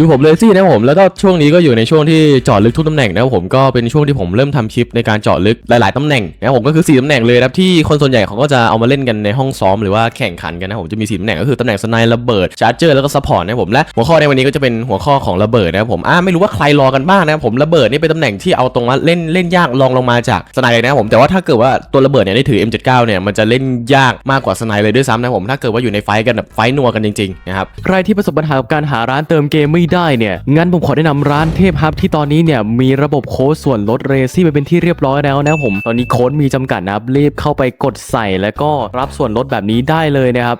อยู่ผมเลยซี่นะครับผมแล้วก็ช่วงนี้ก็อยู่ในช่วงที่เจาะลึกทุกตำแหน่งนะครับผมก็เป็นช่วงที่ผมเริ่มทำคลิปในการเจาะลึกหลายๆตำแหน่งนะครับผมก็คือ 4ตำแหน่งเลยครับที่คนส่วนใหญ่เขาก็จะเอามาเล่นกันในห้องซ้อมหรือว่าแข่งขันกันนะผมจะมี4ตำแหน่งก็คือตำแหน่งสไนด์ระเบิดชาร์เจอร์แล้วก็ซัพพอร์ตนะผมและหัวข้อในวันนี้ก็จะเป็นหัวข้อของระเบิดนะครับผมอ่าไม่รู้ว่าใครรอกันบ้างนะครับผมระเบิดนี่เป็นตำแหน่งที่เอาตรงว่าเล่นเล่นยากลองลงมาจากสไนเลยนะครับผมแต่ว่าถ้าเกิดว่าตัวระเบิดเนี่ยได้ถือ M79 เนี่ยมันจะเล่นยากมากกว่าสไนเลยด้วยซ้ำนะผมถ้าเกิดว่าอยู่ในไฟกันแบบไฟนัวกันจริงๆนะครับใครที่ประสบปัญหากับการหาร้านเติมเกมไม่ได้เนี่ย งั้นผมขอแนะนำร้านเทพฮับที่ตอนนี้เนี่ยมีระบบโค้ดส่วนลดเรซี่ไปเป็นที่เรียบร้อยแล้วนะผม ตอนนี้โค้ดมีจำกัดนะครับรีบเข้าไปกดใส่แล้วก็รับส่วนลดแบบนี้ได้เลยนะครับ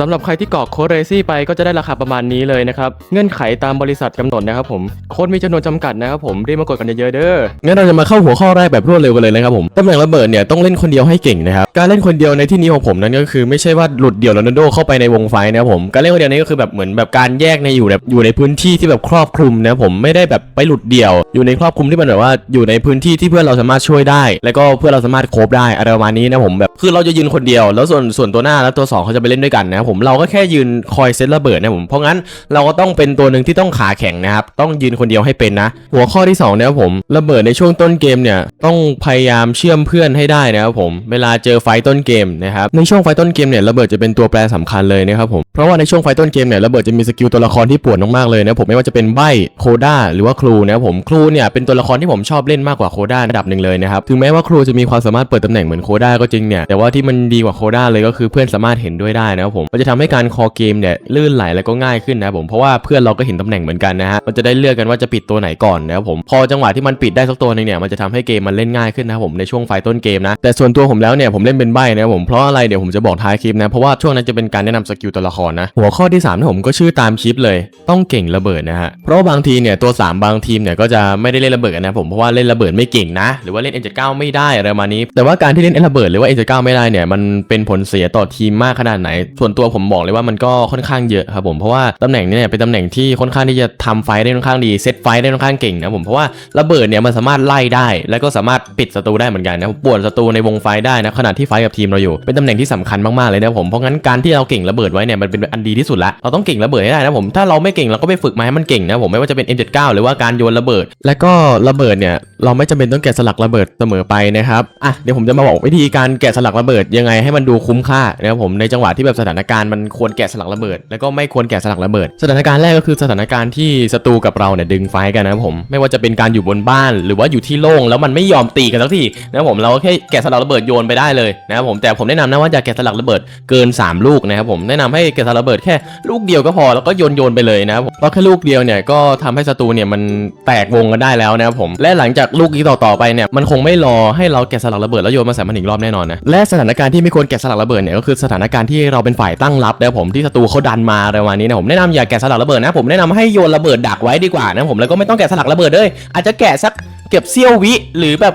สำหรับใครที่กรอกโค้ดเรซี่ไปก็จะได้ราคาประมาณนี้เลยนะครับ เงื่อนไขตามบริษัทกำหนดนะครับผม โค้ดมีจำนวนจำกัดนะครับผมรีบมากดกันเยอะๆเด้อ งั้นเราจะมาเข้าหัวข้อแรกแบบรวดเร็วกันเลยนะครับผมตำแหน่งระเบิดเนี่ยต้องเล่นคนเดียวให้เก่งนะครับ การเล่นคนเดียวในที่นี้ของผมนั้นก็คือไม่ใช่ว่าหลุดเดี่ยวโรนัลโดเข้าไปในวงไฟนะครับผม การเล่นคนเดียวนี้ก็คือแบบเหมือนแบบการแยกในอยู่แบบอยู่ในพื้นที่ที่แบบครอบคลุมนะครับผมไม่ได้แบบไปหลุดเดี่ยว อยู่ในครอบคลุมที่มันแบบว่าอยู่ในพื้นที่ที่เพื่อนเราสามารถช่วยได้ แล้วก็เพื่อนเราสามารถโคบได้อะไรประมาณนี้นะผมแบบคือเราจะยืนคนเดียวแล้วส่วนส่วนตัวหน้าและตัวสองเขาจะไปเล่นด้วยกันนะครับผมเราก็แค่ยืนคอยเซตระเบิดนะผมเพราะงั้นเราก็ต้องเป็นตัวหนึ่งที่ต้องขาแข็งนะครับต้องยืนคนเดียวให้เป็นนะ หัวข้อที่สองนะครับผมระเบิดในช่วงต้นเกมเนี่ยต้องพยายามเชื่อมเพื่อนให้ได้นะครับผมเวลาเจอไฟต้นเกมนะครับในช่วงไฟต้นเกมเนี่ยระเบิดจะเป็นตัวแปรสำคัญเลยนะครับผมเพราะว่าในช่วงไฟต์ต้นเกมเนี่ยระเบิดจะมีสกิลตัวละครที่ปวดมากๆเลยนะผมไม่ว่าจะเป็นใบโคด้าหรือว่าครูนะครับผมครูเนี่ยเป็นตัวละครที่ผมชอบเล่นมากกว่าโคด้าระดับหนึ่งเลยนะครับถึงแม้ว่าครูจะมีความสามารถเปิดตำแหน่งเหมือนโคด้าก็จริงเนี่ยแต่ว่าที่มันดีกว่าโคด้าเลยก็คือเพื่อนสามารถเห็นด้วยได้นะครับผมมันจะทำให้การคอเกมเนี่ยลื่นไหลแล้วก็ง่ายขึ้นนะผมเพราะว่าเพื่อนเราก็เห็นตำแหน่งเหมือนกันนะฮะมันจะได้เลือกกันว่าจะปิดตัวไหนก่อนนะครับผมพอจังหวะที่มันปิดได้สักตัวหนึงเนี่ยมันจะทำให้เกมมันเล่นง่ายขึ้นนะผมในช่วงไฟต้นเกมนะแต่ส่วนตัวผมแล้วเนี่ยผมเล่นเป็นใบนะครับผมเพราะอะไรเดี๋ยวผมจะบอกท้ายคลิปนะเพราะว่าช่วงนั้นจะเป็นการแนะนำสกิลตัวละครนะหัวข้อที่3นะผมก็ชื่อตามคลิปเลย ต้องเก่งระเบิดนะฮะเพราะบางทีเนี่ยตัว 3 บางทีมเนี่ยก็จะไม่ได้เล่นระเบิดนะผมเพราะว่าเล่นระเบิดไม่เก่งนะ หรือว่าเล่น N79 ไม่ได้อะไรมานี้ แต่ว่าการที่เล่นระเบิดหรือว่า N79 ไม่ได้เนี่ยมันเป็นผลเสียต่อทีมมากขนาดไหนส่วนตัววผมบอกเลยว่ามันก็ค่อนข้างเยอะครับผมเพราะว่าตำแหน่งนี้เนี่ยเป็นตำแหน่งที่ค่อนข้างที่จะทำไฟได้ค่อนข้างดีเซตไฟได้ค่อนข้างเก่งนะผมเพราะว่าระเบิดเนี่ยมันสามารถไล่ได้ แล้วก็สามารถปิดศัตรูได้เหมือนกันนะป่วนศัตรูในวงไฟได้นะขณะที่ไฟกับทีมเราอยู่เป็นตำแหน่งที่สำคัญมากๆเลยนะผมเพราะงั้นการที่เราเก่งระเบิดไว้เนี่ยมันเป็นอันดีที่สุดละเราต้องเก่งระเบิดให้ได้นะผมถ้าเราไม่เก่งเราก็ไปฝึกมาให้มันเก่งนะผมไม่ว่าจะเป็น M79 หรือว่าการโยนระเบิด และก็ระเบิดเนี่ยเราไม่จำเป็นต้องแกะสลักระเบิดเสมอไปนะครับอะเดี๋ยวผมจะมาบอกวิธีการแกะสลักระเบิดยังไงให้มันดูคุ้มค่านะครับผมในจังหวะที่แบบสถานการณ์มันควรแกะสลักระเบิด แล้วก็ไม่ควรแกะสลักระเบิด สถานการณ์แรกก็คือสถานการณ์ที่ศัตรูกับเราเนี่ยดึงไฟกันนะผม ไม่ว่าจะเป็นการอยู่บนบ้าน หรือว่าอยู่ที่โล่งแล้วมันไม่ยอมตีกันสักทีนะผมเราก็แค่แกะสลักระเบิดโยนไปได้เลยนะครับผมแต่ผมแนะนำนะว่าอย่าแกะสลักระเบิดเกิน 3 ลูกนะครับผมแนะนำให้แกะสลักระเบิดแค่ลูกเดียวก็พอแล้วก็โยนโยนไปเลยนะครับผมเพราะแค่ลูกเดียวเนี่ยก็ทำให้ศัตรูเนี่ยมันแตกวงกันได้แล้วนะครับผมและหลังจากลูกนี้ต่อๆไปเนี่ยมันคงไม่รอให้เราแกะสลักระเบิดแล้วโยนมาใส่มันอีกรอบแน่นอนนะและสถานการณ์ที่ไม่ควรแกะสลักระเบิดเนี่ยก็คือสถานการณ์ที่เราเป็นฝ่ายตั้งรับนะผมที่ศัตรูเขาดันมาอะไรประมาณนี้นะผมแนะนำอย่าแกะสลักระเบิดนะผมแนะนำให้โยนระเบิดดักไว้ดีกว่านะผมแล้วก็ไม่ต้องแกะสลักระเบิดเลยอาจจะแกะสักเก็บเซี่ยววิหรือแบบ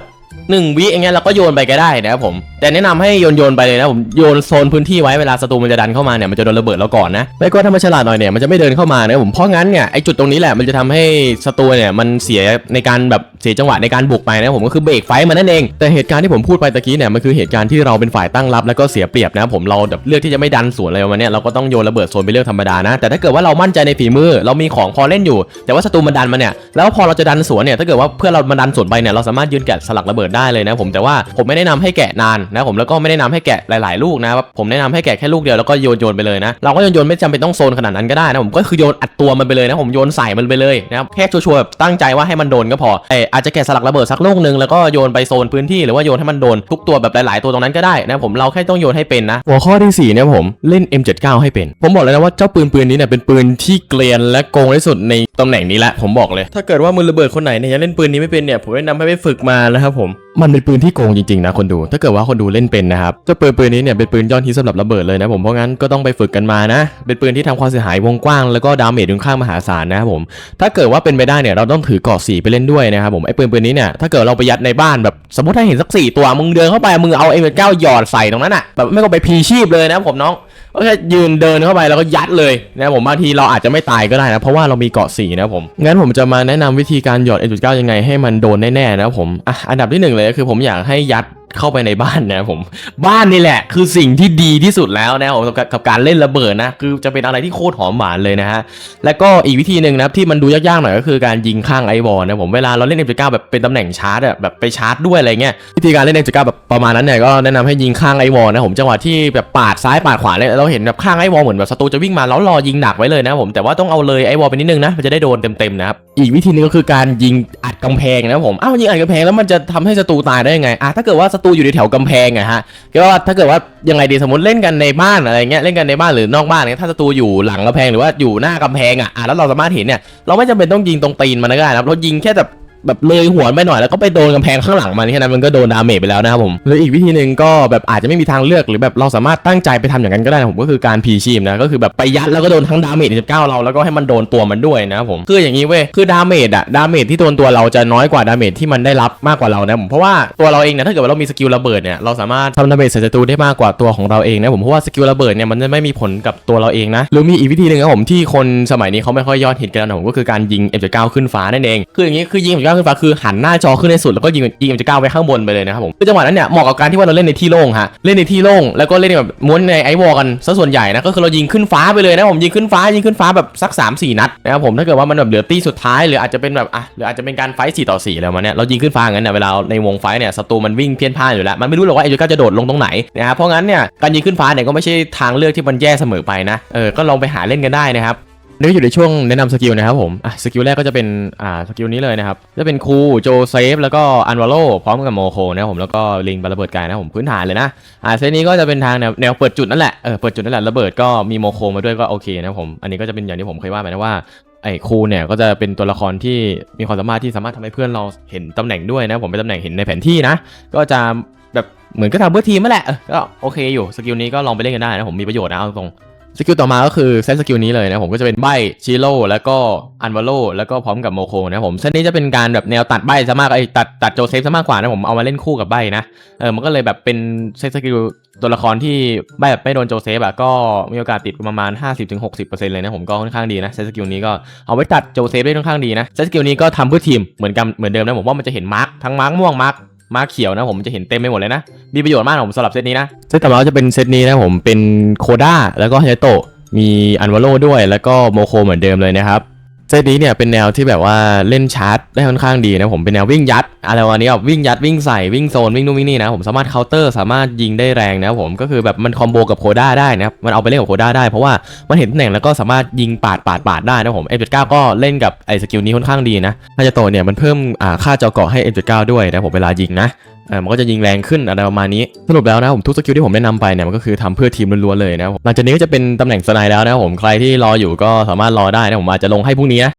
หนึ่งวิอย่างเงี้ยเราก็โยนไปก็ได้นะครับผมแต่แนะนำให้โยนโยนไปเลยนะผมโยนโซนพื้นที่ไว้เวลาศัตรูมันจะดันเข้ามาเนี่ยมันจะโดนระเบิดเราก่อนนะไม่ก็ถ้ามันฉลาดหน่อยเนี่ยมันจะไม่เดินเข้ามานะผมเพราะงั้นเนี่ยไอจุดตรงนี้แหละมันจะทำให้ศัตรูเนี่ยมันเสียในการแบบเสียจังหวะในการบุกไปนะผมก็คือเบรกไฟต์มันนั่นเองแต่เหตุการณ์ที่ผมพูดไปตะกี้เนี่ยมันคือเหตุการณ์ที่เราเป็นฝ่ายตั้งรับแล้วก็เสียเปรียบนะผมเราแบบเลือกที่จะไม่ดันสวนอะไรมาเนี้ยเราก็ต้องโยนระเบิดโซนเป็นเรื่องธรรมดานะแต่ถ้าเกิดว่าเรามั่นใจในฝีมือเรามีของพอเล่นอยู่ แต่ว่าศัตรูมันดันมาเนี่ยแล้วพอเราจะดันสวนเนี่ยถ้าเกิดว่าเพื่อเรามาดันสวนไปเนี่ยเราสามารถยืนแกะสลักระเบิดได้เลยนะผมแต่ว่าผมไม่แนะนำให้แกะนานนะผมแล้วก็ไม่แนะนำให้แกะหลาย ๆ ลูกนะผมแนะนำให้แกะแค่ลูกเดียวแล้วก็โยนโยนไปเลยนะเราก็โยนโยนไม่จำเป็นต้องโซนขนาดนั้นก็ได้นะผมก็คือโยนอัดตัวมันไปเลยนะผมโยนใส่มันไปเลยนะแค่ชัวร์ๆแบบตั้งใจว่าให้มันโดนก็พอเอออาจจะแกะสลักระเบิดสักลูกหนึ่งแล้วก็โยนไปโซนพื้นที่หรือว่าโยนให้มันโดนทุกตัวแบบหลาย ๆ ตัวตรงนั้นก็ได้นะผมเราแค่ต้องโยนให้เป็นนะหัวข้อที่4เนี่ยผมเล่น M79 ให้เป็น ผมบอกเลยนะว่าเจ้าปืนปืนนี้เนี่ยเป็นปืนที่เกลียนและโกงที่สุดในตำแหน่งนี้แหละผมบอกเลย ถ้าเกิดว่ามือระเบิดคนไหนเนี่ยยังเล่นปืนนี้ไม่เป็นเนี่ยผมแนะนำให้ไปฝึกมานะครับผม มันเป็นปืนที่โกงจริงๆนะคนดูถ้าเกิดว่าคนดูเล่นเป็นนะครับจ้าปืนปืนนี้เนี่ยเป็นปืนยอดฮิตสำหรับระเบิดเลยนะผมเพราะงั้นก็ต้องไปฝึกกันมานะ เป็นปืนที่ทำความเสียหายวงกว้างแล้วก็ดาเมจค่อนข้างมหาศาลนะครับผมถ้าเกิดว่าเป็นไปได้เนี่ยเราต้องถือเกาะสีไปเล่นด้วยนะครับผมไอ้ปืนปืนนี้เนี่ยถ้าเกิดเราไปยัดในบ้านแบบสมมติถ้าเห็นสักสี่ตัวมึงเดินเข้าไปมึงเอาเอ็มเก้าหยอดใส่ตรงนั้นอะแบบไม่ก็ไปพีชีพเลยนะครับผมน้อง ก็แค่ยืนเดินเข้าไปแล้วก็ยัดเลยนะผมบางทีเราอาจจะไม่ตายก็ได้นะเพราะว่าเรามีเกาะสีนะผมงั้นผมจะมาแนะนำวิธีการหยอด M9 ยังไงให้มันโดนแน่ๆนะผมอะอันดับที่หนึ่งเลยก็คือผมอยากให้ยัดเข้าไปในบ้านนะครับผม บ้านนี่แหละ คือสิ่งที่ดีที่สุดแล้วนะผมกับกบการเล่นระเบิดนะ คือจะเป็นอะไรที่โคตรหอมหวานเลยนะฮะ แล้วก็อีกวิธีหนึ่งนะครับที่มันดูยากๆหน่อยก็คือการยิงข้างไอวอลนะผมเวลาเราเล่น M9 แบบเป็นตำแหน่งชาร์จอะแบบไปชาร์จด้วยอะไรเงี้ยวิธีการเล่น M9 แบบประมาณนั้นเนี่ยก็แนะนำให้ยิงข้างไอวอลนะผมจังหวะที่แบบปาดซ้ายปาดขวาเลยเราเห็นแบบข้างไอวอลเหมือนแบบศัตรูจะวิ่งมาแล้วรอยิงดักไว้เลยนะผมแต่ว่าต้องเอาเลยไอวอลไปนิดนึงนะมันจะได้โดนเต็มๆนะครับอีกวิธีนึงก็คือการยิงอัดกำแพงนะผมอ้าวยิงอัดกำแพงแล้วมันจะทำให้ศัตรูตายได้ยังไงอะถ้าเกิดว่าศัตรูอยู่ในแถวกำแพงอะฮะก็ว่าถ้าเกิดว่ายังไงดีสมมติเล่นกันในบ้านอะไรเงี้ยเล่นกันในบ้านหรือนอกบ้านเนี่ยถ้าศัตรูอยู่หลังกำแพงหรือว่าอยู่หน้ากำแพงอะอะแล้วเราสามารถเห็นเนี่ยเราไม่จำเป็นต้องยิงตรงตีนมันก็ได้นะเรายิงแค่แบบ แบบเลยหัวไปหน่อยแล้วก็ไปโดนกำแพงข้างหลังมันแค่นั้นมันก็โดนดาเมจไปแล้วนะครับผมหรืออีกวิธีหนึ่งก็แบบอาจจะไม่มีทางเลือกหรือแบบเราสามารถตั้งใจไปทำอย่างนั้นก็ได้นะผมก็คือการพีชีมนะก็คือแบบไปยัดแล้วก็โดนทั้งดาเมจ19เราแล้วก็ให้มันโดนตัวมันด้วยนะครับผมคืออย่างนี้เว้ยคือดาเมจอะดาเมจที่โดนตัวเราจะน้อยกว่าดาเมจที่มันได้รับมากกว่าเรานะผมเพราะว่าตัวเราเองเนี่ยถ้าเกิดว่าเรามีสกิลระเบิดเนี่ยเราสามารถทำดาเมจใส่ศัตรูได้มากกว่าตัวของเราเองนะผมเพราะว่าสกิลระเบิดเนี่ยมันจะไม่มีผลกับตัวเราเองนะหรือมีอีกวิธีหนึ่งครับผมที่คนสมัยนี้เขาไม่ค่อยยอดฮิตกันนะผมก็คือการยิง M79 ขึ้นฟ้านั่นเองคืออย่างนี้คือยิง M79 ขึ้นฟ้าคือหันหน้าจอขึ้นในสุดแล้วก็ยิงยิง M79 ไว้ข้างบนไปเลยนะครับผมคือจังหวะนั้นเนี่ยเหมาะกับการที่ว่าเราเล่นในที่โล่งฮะเล่นในที่โล่งแล้วก็เล่นแบบม้วนในไอวอลกันซะส่วนใหญ่นะก็คือเรายิงขึ้นฟ้าไปเลยนะผมยิงขึ้นฟ้ายิงขึ้นฟ้าแบบสัก 3 4 นัดนะครับผมถ้าเกิดว่ามันแบบเหลือตีสุดท้ายหรืออาจจะเป็นแบบอะหรืออาจจะเป็นการไฟต์4ต่อ4แล้วมาเนี่ยเรายิงขึ้นฟ้างั้นเนี่ยเวลาในวงไฟต์เนี่ยศัตรูมันวิ่งเพี้ยนพลาดอยู่แล้วมันไม่รู้หรอกว่า M79 จะโดดลงตรงไหนนะเพราะงั้นเนี่ยการยิงขึ้นฟ้าเนี่ยก็ไม่ใช่ทางเลือกที่มันแย่เสมอไปนะเออก็ลองไปหาเล่นกันได้นะครับ นี่อยู่ในช่วงแนะนำสกิลนะครับผมอะสกิลแรกก็จะเป็นอ่าสกิลนี้เลยนะครับจะเป็นคูโจเซฟแล้วก็อันวาโลพร้อมกับโมโคนะครับผมแล้วก็ลิงบาระเบิดกายนะผมพื้นฐานเลยนะอ่าเซตนี้ก็จะเป็นทางแนวแนวเปิดจุดนั่นแหละเออเปิดจุดนั่นแหละระเบิดก็มีโมโคมาด้วยก็โอเคนะผมอันนี้ก็จะเป็นอย่างที่ผมเคยว่าไปนะว่าไอ้ครูเนี่ยก็จะเป็นตัวละครที่มีความสามารถที่สามารถทำให้เพื่อนเราเห็นตำแหน่งด้วยนะผมเป็นตำแหน่งเห็นในแผนที่นะ ก็จะแบบเหมือนก็ทำเพื่อทีมนั่นแหละก็โอเคอยู่สกิลนี้ก็ลองไปเล่นกันได้นะผมมีประโยชน์นะเอาตรง สกิลต่อมาก็คือเซตสกิลนี้เลยนะผมก็จะเป็นใบชิโร่แล้วก็อันวาโลแล้วก็พร้อมกับโมโคนะผมเซตนี้จะเป็นการแบบแนวตัดใบซะมากไอ้ตัดตัดโจเซฟซะมากกว่านะผมเอามาเล่นคู่กับใบนะเออมันก็เลยแบบเป็นเซตสกิลตัวละครที่ใบแบบไม่โดนโจเซฟอะก็มีโอกาสติดประมาณ 50-60%เลยนะผมก็ค่อนข้างดีนะเซตสกิลนี้ก็เอาไว้ตัดโจเซฟได้ค่อนข้างดีนะเซตสกิลนี้ก็ทำเพื่อทีมเหมือนกันเหมือนเดิมนะผมว่ามันจะเห็นมาร์กทั้งมาร์กม่วงมาร์ก มาเขียวนะผมจะเห็นเต็มไปหมดเลยนะ มีประโยชน์มากผมสำหรับเซตนี้นะเซตต่อมาจะเป็นเซตนี้นะผมเป็นโคด้าแล้วก็ไฮโตะมีอันวาโลด้วยแล้วก็โมโคเหมือนเดิมเลยนะครับ เซตนี้เนี่ยเป็นแนวที่แบบว่าเล่นชาร์จได้ค่อนข้างดีนะผมเป็นแนววิ่งยัดอะไรวันนี้แบบวิ่งยัดวิ่งใส่วิ่งโซนวิ่งนู่นวิ่งนี่นะผมสามารถเคาน์เตอร์สามารถยิงได้แรงนะผมก็คือแบบมันคอมโบกับโคด้าได้นะครับมันเอาไปเล่นกับโคด้าได้เพราะว่ามันเห็นตำแหน่งแล้วก็สามารถยิงปาดปาดปาดได้นะผม F79 ก็เล่นกับไอ้สกิลนี้ค่อนข้างดีนะฮายาโตเนี่ยมันเพิ่มอ่าค่าจอเกาะให้ F79 ด้วยนะผมเวลายิงนะ ออมันก็จะยิงแรงขึ้นอะไรประมาณนี้สรุปแล้วนะผมทุกสกิลที่ผมแนะนำไปเนี่ยมันก็คือทำเพื่อทีมล้วนๆเลยนะหลังจากนี้ก็จะเป็นตำแหน่งสไนแล้วนะผมใครที่รออยู่ก็สามารถรอได้นะผมอาจจะลงให้พรุ่งนี้นะ